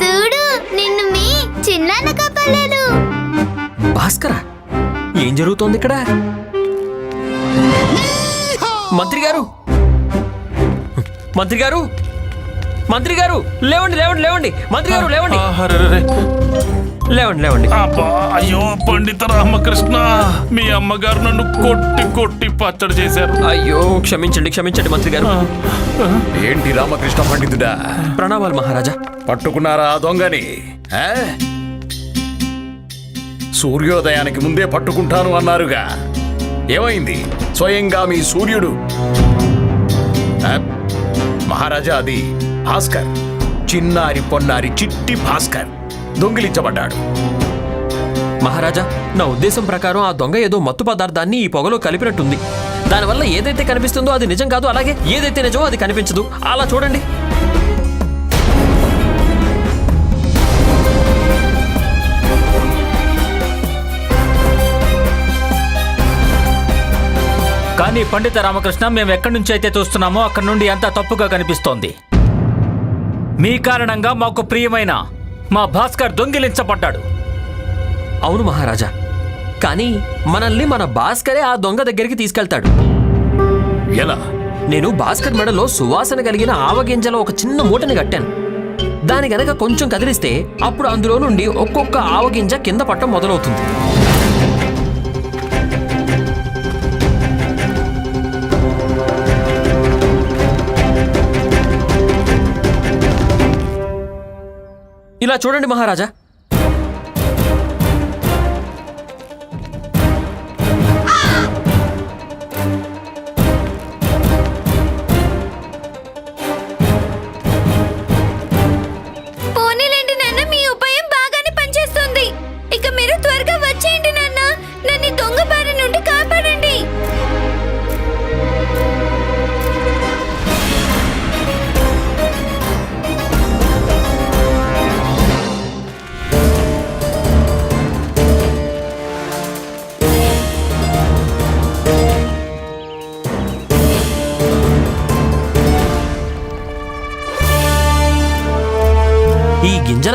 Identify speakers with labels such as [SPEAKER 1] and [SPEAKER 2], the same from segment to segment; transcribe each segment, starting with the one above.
[SPEAKER 1] చూడు నిన్ను మీ చిన్నాన్న కాపాడాడు
[SPEAKER 2] భాస్కర ఏం జరుగుతోంది ఇక్కడ? మంత్రి గారు! మంత్రి గారు! మంత్రి గారు! లేవండి లేవండి లేవండి! మంత్రి గారు లేవండి. లేవండి లేవండి.
[SPEAKER 3] అబ్బా అయ్యో పండిత రామకృష్ణ మీ అమ్మగారు నన్ను కొట్టి కొట్టి పచ్చడి చేశారు.
[SPEAKER 2] అయ్యో క్షమించండి క్షమించండి మంత్రి గారు.
[SPEAKER 4] ఏంటి రామకృష్ణ పండితుడా?
[SPEAKER 2] ప్రణామాలు మహారాజా.
[SPEAKER 4] పట్టుకున్నారా దొంగని? సూర్యోదయానికి ముందే పట్టుకుంటాను అన్నారుగా. ఏమైంది? స్వయంగా మీ సూర్యుడు? మహారాజా అది భాస్కర్. చిన్నారి పొన్నారి చిట్టి భాస్కర్. దొంగిలించబడ్డాడు.
[SPEAKER 2] మహారాజా నా ఉద్దేశం ప్రకారం ఆ దొంగ ఏదో మత్తు పదార్థాన్ని ఈ పొగలో కలిపినట్టుంది. దానివల్ల ఏదైతే కనిపిస్తుందో అది నిజం కాదు అలాగే ఏదైతే నిజమో అది కనిపించదు. అలా చూడండి.
[SPEAKER 5] కానీ పండిత రామకృష్ణ మేము ఎక్కడి నుంచి అయితే చూస్తున్నామో అక్కడి నుండి అంతా తప్పుగా కనిపిస్తోంది. మీ కారణంగా మాకు ప్రియమైన మా భాస్కర్ దొంగిలించబడ్డాడు.
[SPEAKER 2] అవును మహారాజా. కానీ మనల్ని మన భాస్కరే ఆ దొంగ దగ్గరికి తీసుకెళ్తాడు.
[SPEAKER 4] ఎలా?
[SPEAKER 2] నేను భాస్కర్ మెడలో సువాసన కలిగిన ఆవగింజలో ఒక చిన్న మూటని కట్టాను. దాని గనక కొంచెం కదిలిస్తే అప్పుడు అందులో నుండి ఒక్కొక్క ఆవగింజ కింద పట్టం మొదలవుతుంది. ఇలా చూడండి మహారాజా.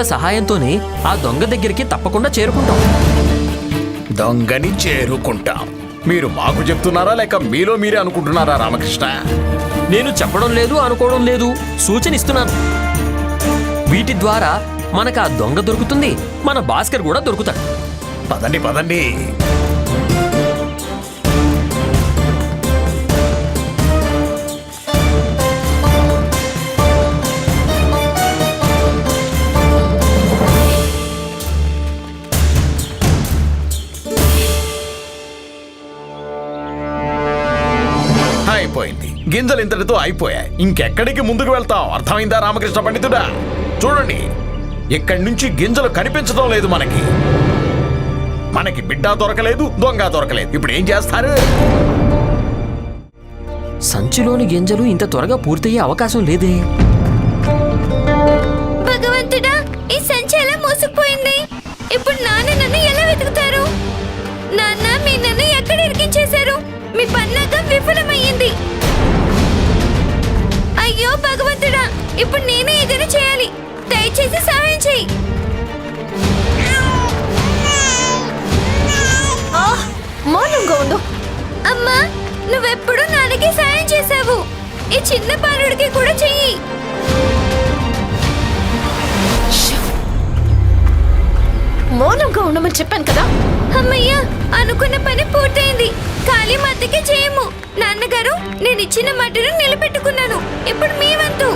[SPEAKER 2] సహాయంతోనే ఆ దొంగ దగ్గరికి తప్పకుండా చేరుకుంటాం.
[SPEAKER 4] దొంగని చేరుకుంటాం. మీరు మాకు చెప్తున్నారా లేక మీలో మీరే అనుకుంటున్నారా రామకృష్ణ?
[SPEAKER 2] నేను చెప్పడం లేదు అనుకోవడం లేదు సూచన ఇస్తున్నాను వీటి ద్వారా మనకు ఆ దొంగ దొరుకుతుంది మన భాస్కర్ కూడా దొరుకుతాడు.
[SPEAKER 4] పదండి పదండి. గింజలు ఇంతటితో అయిపోయాయి. ఇంకెక్కడికి ముందుకు వెళ్తాం అర్థమైందా రామకృష్ణ పండితుడా? చూడండి ఇక్కడి నుంచి గింజలు కనిపించడం లేదు మనకి. మనకి బిడ్డ దొరకలేదు దొంగ దొరకలేదు. ఇప్పుడు ఏం చేస్తారు?
[SPEAKER 2] సంచిలోని గింజలు ఇంత త్వరగా పూర్తయ్యే అవకాశం లేదే.
[SPEAKER 1] భగవంతుడా ఈ సంచి ఎలా మోసుకుపోయింది? ఇప్పుడు నాన్న నన్ను ఎలా వెతుకుతారు? నాన్న మీ నన్ను ఎక్కడ ఇరికించేశారు? మీ పన్నాగం విఫలమయ్యింది. అయ్యో భగవంతుడా ఇప్పుడు నేనే ఏదైనా చేయాలి. దయచేసి సహాయం
[SPEAKER 6] చెయ్యి మౌనంగా ఉండు.
[SPEAKER 1] అమ్మా నువ్వెప్పుడు నాన్నకి సాయం చేసావు ఈ చిన్న బాలుడికి కూడా చెయ్యి.
[SPEAKER 6] మౌనంగా ఉండమని చెప్పాను కదా.
[SPEAKER 1] అమ్మయ్యా అనుకున్న పని పూర్తయింది. ఖాళీ మద్దకే చేయము. నాన్నగారు నేను ఇచ్చిన మాటను నిలబెట్టుకున్నాను. ఇప్పుడు మీ వంతు.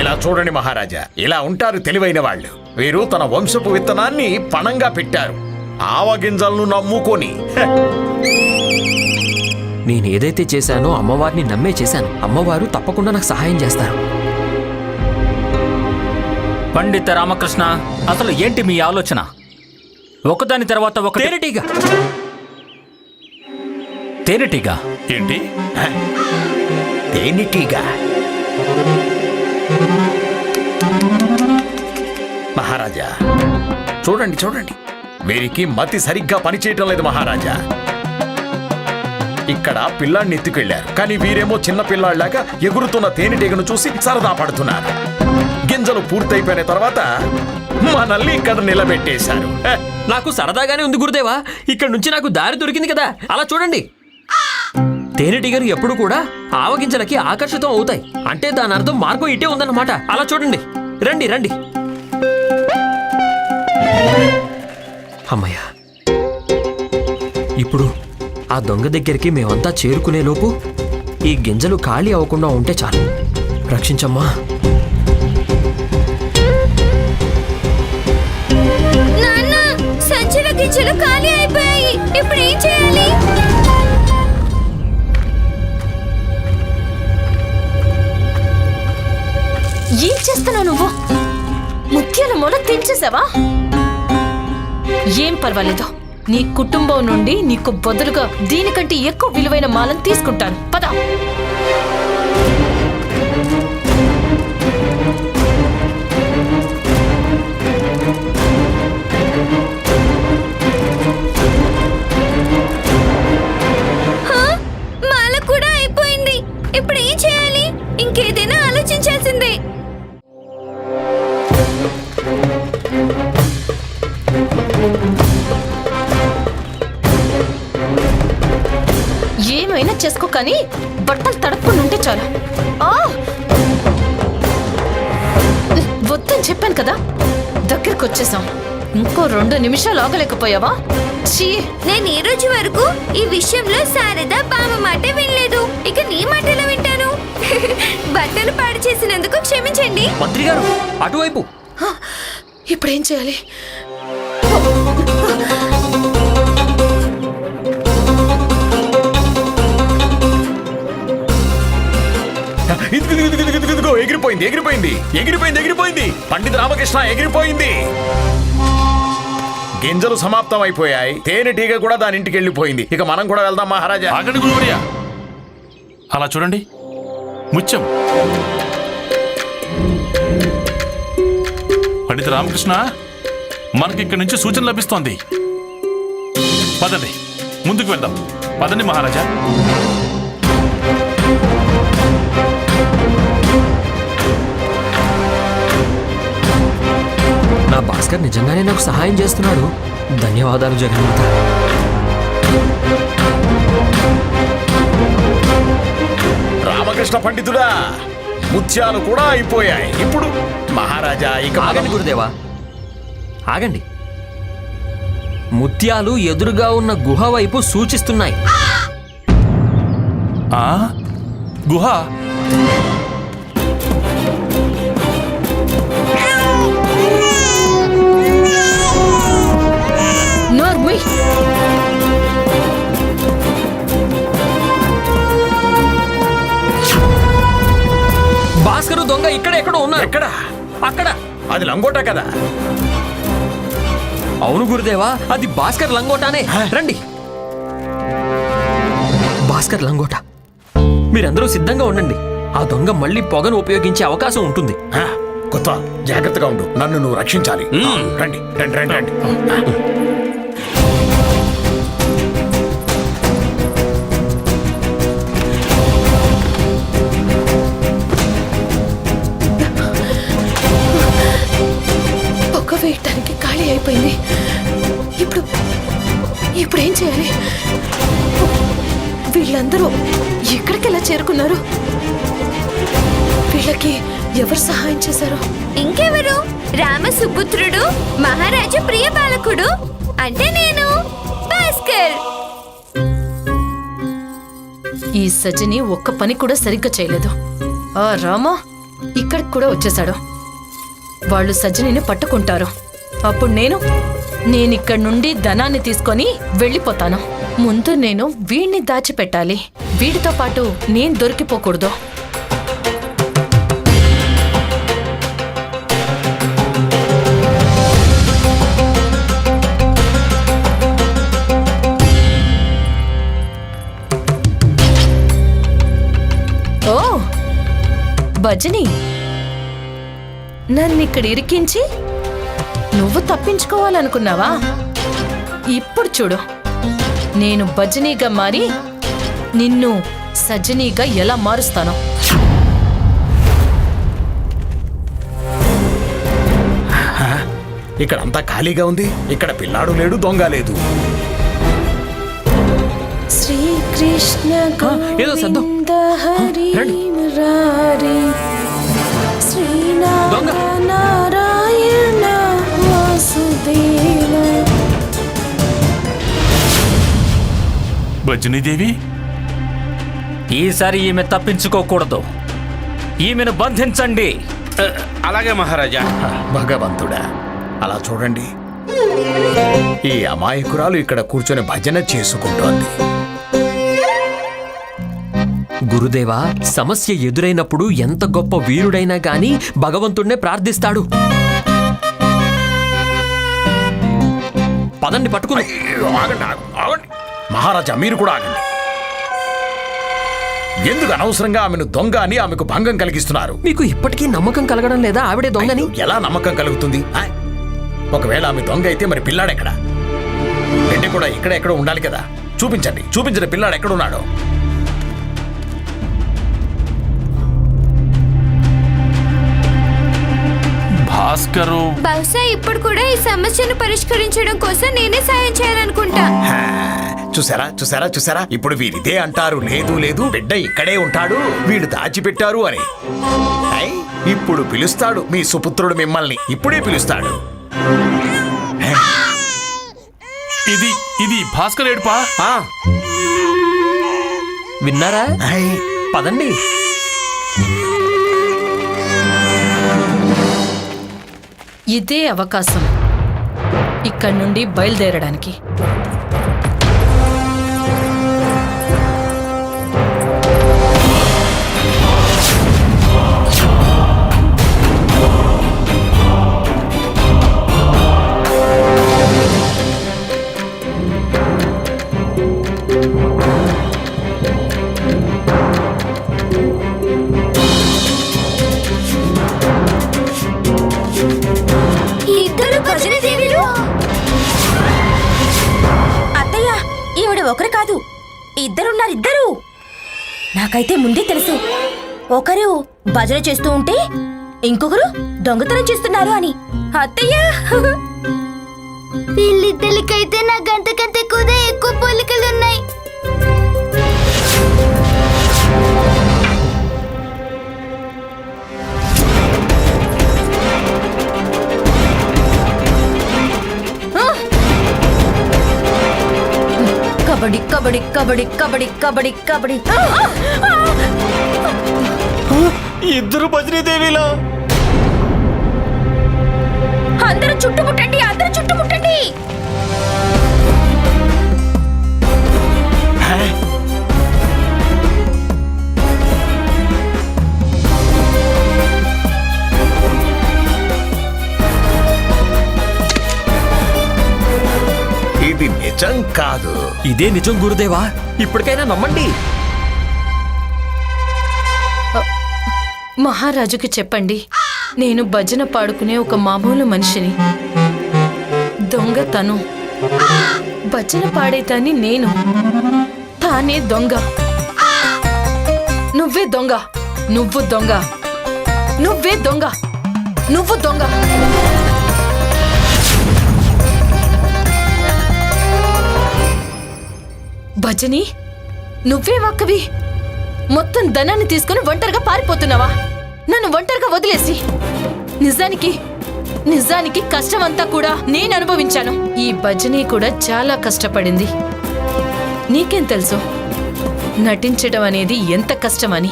[SPEAKER 4] ఇలా చూడండి మహారాజా ఇలా ఉంటారు తెలివైన వాళ్ళు. వీరు తన వంశపు విత్తనాన్ని పణంగా పెట్టారు. ఆవగింజలను నమ్ముకొని.
[SPEAKER 2] నేను ఏదైతే చేశానో అమ్మవారిని నమ్మే చేశాను. అమ్మవారు తప్పకుండా నాకు సహాయం చేస్తారు.
[SPEAKER 5] పండిత రామకృష్ణ అసలు ఏంటి మీ ఆలోచన? ఒకదాని తర్వాత ఒక
[SPEAKER 2] తేనెటీగ.
[SPEAKER 5] తేనెటీగ.
[SPEAKER 3] ఏంటి?
[SPEAKER 4] తేనెటీగ. మహారాజా చూడండి చూడండి. వీరికి మతి సరిగ్గా పనిచేయటం లేదు మహారాజా. ఇక్కడ పిల్లాడిని ఎత్తుకెళ్ళారు. కానీ వీరేమో చిన్న పిల్లాడిలాగా ఎగురుతున్న తేనెటీగను చూసి సరదా పడుతున్నారు. గింజలు పూర్తయిపోయిన తర్వాత మనల్ని ఇక్కడ నిలబెట్టేశారు.
[SPEAKER 2] నాకు సరదాగానే ఉంది గురుదేవా. ఇక్కడ నుంచి నాకు దారి దొరికింది కదా. అలా చూడండి. తేనెటీగలు ఎప్పుడు కూడా ఆవగింజలకి ఆకర్షితం అవుతాయి. అంటే దాని అర్థం మార్గం ఇటే ఉందన్నమాట. అలా చూడండి. రండి రండి. అమ్మయ్యా. ఇప్పుడు ఆ దొంగ దగ్గరికి మేమంతా చేరుకునే లోపు ఈ గింజలు ఖాళీ అవ్వకుండా ఉంటే చాలు. రక్షించమ్మా.
[SPEAKER 1] ఖాళీ అయిపోయాయి. ఇప్పుడు ఏం చేయాలి?
[SPEAKER 6] ఏం చేస్తున్నావు నువ్వు? ముత్యాల మొల తెంచేసావా ఏం పర్వాలేదు. నీ కుటుంబం నుండి నీకు బదులుగా దీనికంటే ఎక్కువ విలువైన మాలను తీసుకుంటాను. పద. ఇంకో రెండు నిమిషాలు ఆగలేకపోయావా?
[SPEAKER 1] నేను ఈ రోజు వరకు ఈ విషయంలో శారద బామ మాట వినలేదు. ఇక నీ మాటలో వింటాను. బట్టలు పాడు చేసినందుకు క్షమించండి.
[SPEAKER 2] మంత్రి గారు అటువైపు.
[SPEAKER 6] ఇప్పుడేం చేయాలి?
[SPEAKER 4] ఇదిగో, ఇదిగో, ఇదిగో, ఇదిగో, ఇదిగో, ఎగిరిపోయింది ఎగిరిపోయింది ఎగిరిపోయింది ఎగిరిపోయింది. పండిత రామకృష్ణ ఎగిరిపోయింది. గింజలు సమాప్తం అయిపోయాయి తేనెటీగ కూడా దాని ఇంటికి వెళ్ళిపోయింది. ఇక మనం కూడా వెళ్దాం మహారాజా.
[SPEAKER 3] ఆగండి గురువర్య. అలా చూడండి. ముత్యం. పండిత రామకృష్ణ మనకి ఇక్కడి నుంచి సూచన లభిస్తోంది. పదండి. ముందుకు వెళ్దాం. పదండి మహారాజా.
[SPEAKER 2] భాస్కర్ నిజంగానే నాకు సహాయం చేస్తున్నాడు. ధన్యవాదాలు జగన్మాత.
[SPEAKER 4] రామకృష్ణ పండితుడా ముత్యాలు కూడా అయిపోయాయి. ఇప్పుడు మహారాజా ఇక
[SPEAKER 2] ఆగండి గురుదేవా. ఆగండి. ముత్యాలు ఎదురుగా ఉన్న గుహ వైపు సూచిస్తున్నాయి.
[SPEAKER 3] ఆ? గుహ?
[SPEAKER 2] భాస్కరు దొంగ ఇక్కడ ఎక్కడో ఉన్నారు.
[SPEAKER 4] ఎక్కడ?
[SPEAKER 2] అక్కడ.
[SPEAKER 4] అది లంగోటా కదా?
[SPEAKER 2] అవును గురుదేవా అది భాస్కర్ లంగోటానే. రండి. భాస్కర్ లంగోట మీరందరూ సిద్ధంగా ఉండండి. ఆ దొంగ మళ్ళీ పొగను ఉపయోగించే అవకాశం ఉంటుంది.
[SPEAKER 4] కొత్త జాగ్రత్తగా ఉండు. నన్ను నువ్వు రక్షించాలి. రండి రండి రండి రండి.
[SPEAKER 6] ఖాళీ అయిపోయింది. ఇప్పుడు ఇప్పుడు ఏం చేయాలి? వీళ్ళందరూ ఎక్కడికి ఎలా చేరుకున్నారు? వీళ్ళకి ఎవరు సహాయం చేశారు?
[SPEAKER 1] ఇంకెవరు? రామ సుపుత్రుడు మహారాజు ప్రియ బాలకుడు అంటే నేను భాస్కర్.
[SPEAKER 6] ఈ సజిని ఒక్క పని కూడా సరిగ్గా చేయలేదు. ఆ రామా ఇక్కడికి కూడా వచ్చేశాడు. వాళ్ళు సజినిని పట్టుకుంటారు. అప్పుడు నేను నేనిక్కడి నుండి ధనాన్ని తీసుకొని వెళ్ళిపోతాను. ముందు నేను వీడిని దాచిపెట్టాలి. వీడితో పాటు నేను దొరికిపోకూడదు. ఓ భజని. నన్ను ఇక్కడ ఇరికించి నువ్వు తప్పించుకోవాలనుకున్నావా? ఇప్పుడు చూడు. నేను భజనీగా మారి నిన్ను సజనీగా ఎలా మారుస్తానో.
[SPEAKER 4] ఇక్కడ అంతా ఖాళీగా ఉంది. ఇక్కడ పిల్లాడు లేడు దొంగ లేదు.
[SPEAKER 6] శ్రీకృష్ణ
[SPEAKER 2] ఏదో.
[SPEAKER 3] భజనీదేవి?
[SPEAKER 5] ఈసారి ఈమె తప్పించుకోకూడదు. ఈమెను బంధించండి.
[SPEAKER 7] అలాగే మహారాజా.
[SPEAKER 4] భగవంతుడా అలా చూడండి. ఈ అమాయకురాలు ఇక్కడ కూర్చొని భజన చేసుకుంటోంది.
[SPEAKER 2] గురుదేవా సమస్య ఎదురైనప్పుడు ఎంత గొప్ప వీరుడైనా గాని భగవంతుణ్ణే ప్రార్థిస్తాడు. పదండి పట్టుకుంది
[SPEAKER 4] మహారాజా మీరు కూడా ఆగండి. ఎందుకు అనవసరంగా ఆమెను దొంగ అని ఆమెకు భంగం కలిగిస్తున్నారు?
[SPEAKER 2] మీకు ఇప్పటికీ నమ్మకం కలగడం లేదా? ఆవిడే దొంగని?
[SPEAKER 4] ఎలా నమ్మకం కలుగుతుంది? ఆ? ఒకవేళ ఆమె దొంగ అయితే మరి పిల్లాడెక్కడ బిడ్డ కూడా ఇక్కడ ఎక్కడ ఉండాలి కదా. చూపించండి చూపించిన పిల్లాడు ఎక్కడున్నాడో.
[SPEAKER 3] భాస్కరు.
[SPEAKER 1] బహుశా ఇప్పుడు కూడా ఈ సమస్యను పరిష్కరించడం కోసం నేనే సాయం చేయాలనుకుంటా.
[SPEAKER 4] చూసారా? చూసారా? చూసారా? ఇప్పుడు వీరిదే అంటారు. లేదు లేదు బిడ్డ ఇక్కడే ఉంటాడు. వీడు దాచిపెట్టారు అని. ఇప్పుడు పిలుస్తాడు మీ సుపుత్రుడు మిమ్మల్ని. ఇప్పుడే పిలుస్తాడు.
[SPEAKER 3] ఇది ఇది భాస్కర్ ఏడుపా?
[SPEAKER 7] ఆ,
[SPEAKER 2] విన్నారా?
[SPEAKER 4] ఐ,
[SPEAKER 2] పదండి.
[SPEAKER 6] ఇదే అవకాశం. ఇక్కడి నుండి బయలుదేరడానికి.
[SPEAKER 8] నాకైతే ముందే తెలుసు. ఒకరు భజన చేస్తూ ఉంటే ఇంకొకరు దొంగతనం చేస్తున్నారు అని. అత్తయ్య!
[SPEAKER 1] వీళ్ళిద్దరికైతే నా గంట కంటే కూడా ఎక్కువ పోలికలు
[SPEAKER 8] కబడ్డీ కబడ్డీ కబడ్డీ కబడ్డీ కబడ్డీ కబడ్డీ. ఆ, ఆ, ఆ!
[SPEAKER 7] ఇద్దరు భజనీదేవిలా?
[SPEAKER 8] అందరూ చుట్టుముట్టండి అందరూ చుట్టుముట్టండి.
[SPEAKER 4] ఇది నిజం కాదు.
[SPEAKER 2] ఇదే నిజం గురుదేవా? ఇప్పటికైనా నమ్మండి.
[SPEAKER 6] మహారాజుకి చెప్పండి. నేను భజన పాడుకునే ఒక మామూలు మనిషిని. దొంగ తను. భజన పాడేతాన్ని నేను. తానే దొంగ. నువ్వే దొంగ. నువ్వు దొంగ. నువ్వే దొంగ. నువ్వు దొంగ. భజని? నువ్వే వక్కవి మొత్తం ధనాన్ని తీసుకుని ఒంటరిగా పారిపోతున్నావా? నన్ను ఒంటరిగా వదిలేసి. నిజానికి నిజానికి కష్టమంతా కూడా నేను అనుభవించాను. ఈ భజని కూడా చాలా కష్టపడింది. నీకేం తెలుసు? నటించడం అనేది ఎంత కష్టమని.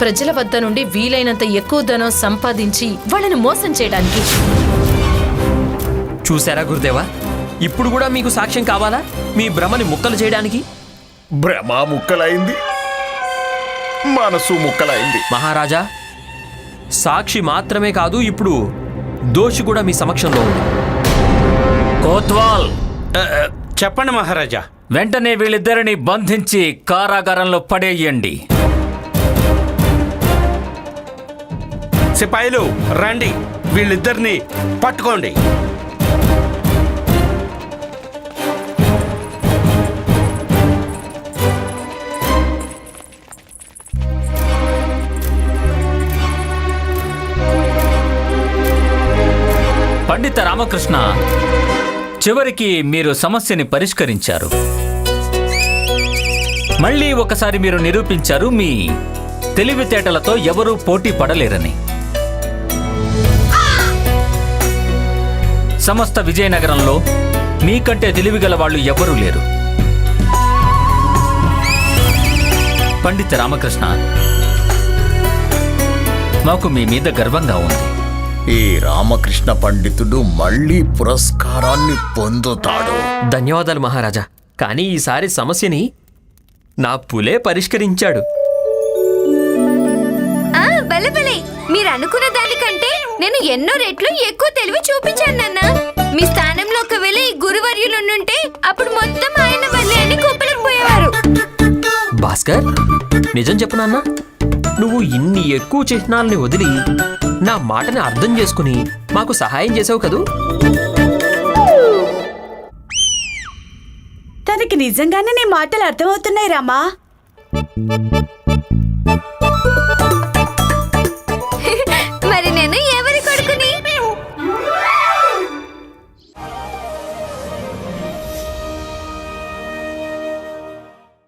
[SPEAKER 6] ప్రజల వద్ద నుండి వీలైనంత ఎక్కువ ధనం సంపాదించి వాళ్ళని మోసం చేయడానికి.
[SPEAKER 2] చూసారా గురుదేవా? ఇప్పుడు కూడా మీకు సాక్ష్యం కావాలా? మీ భ్రమని ముక్కలు చేయడానికి?
[SPEAKER 4] భ్రమ ముక్కలైంది. మనసు ముక్కలైంది.
[SPEAKER 2] మహారాజా సాక్షి మాత్రమే కాదు ఇప్పుడు దోషి కూడా మీ సమక్షంలో ఉంది.
[SPEAKER 5] కోత్వాల్
[SPEAKER 7] చెప్పండి మహారాజా.
[SPEAKER 5] వెంటనే వీళ్ళిద్దరిని బంధించి కారాగారంలో పడేయండి.
[SPEAKER 7] సిపాయిలు రండి. వీళ్ళిద్దరిని పట్టుకోండి.
[SPEAKER 5] రామకృష్ణ చివరికి మీరు సమస్యని పరిష్కరించారు. మళ్ళీ ఒకసారి మీరు నిరూపించారు మీ తెలివితేటలతో ఎవరూ పోటీ పడలేరని. సమస్త విజయనగరంలో మీకంటే తెలివిగల వాళ్ళు ఎవరూ లేరు. పండిత రామకృష్ణ మాకు మీ మీద గర్వంగా ఉంది.
[SPEAKER 4] ఈ రామకృష్ణ పండితుడు మళ్ళీ పురస్కారాన్ని పొందుతాడు.
[SPEAKER 2] ధన్యవాదాలు మహారాజా. కానీ ఈసారి సమస్యని నా పులే పరిష్కరించాడు.
[SPEAKER 1] ఆ బలబలే మీరు అనుకున్న దానికంటే నేను ఎన్నో రెట్లు ఎక్కువ తెలివి చూపించాను నాన్న. మీ స్థానంలో ఒకవేళ ఈ గురువర్యులు ఉండుంటే అప్పుడు మొత్తం ఆయన వల్లే అని కుప్పలకు పోయేవారు
[SPEAKER 2] భాస్కర్ నిజం చెప్పు నాన్న. నువ్వు ఇన్ని ఎక్కువ చిహ్నాలని వదిలి నా మాటని అర్థం చేసుకుని మాకు సహాయం చేసావు కదూ?
[SPEAKER 9] తనకి నిజంగానే నీ మాటలు అర్థమవుతున్నాయి రామా?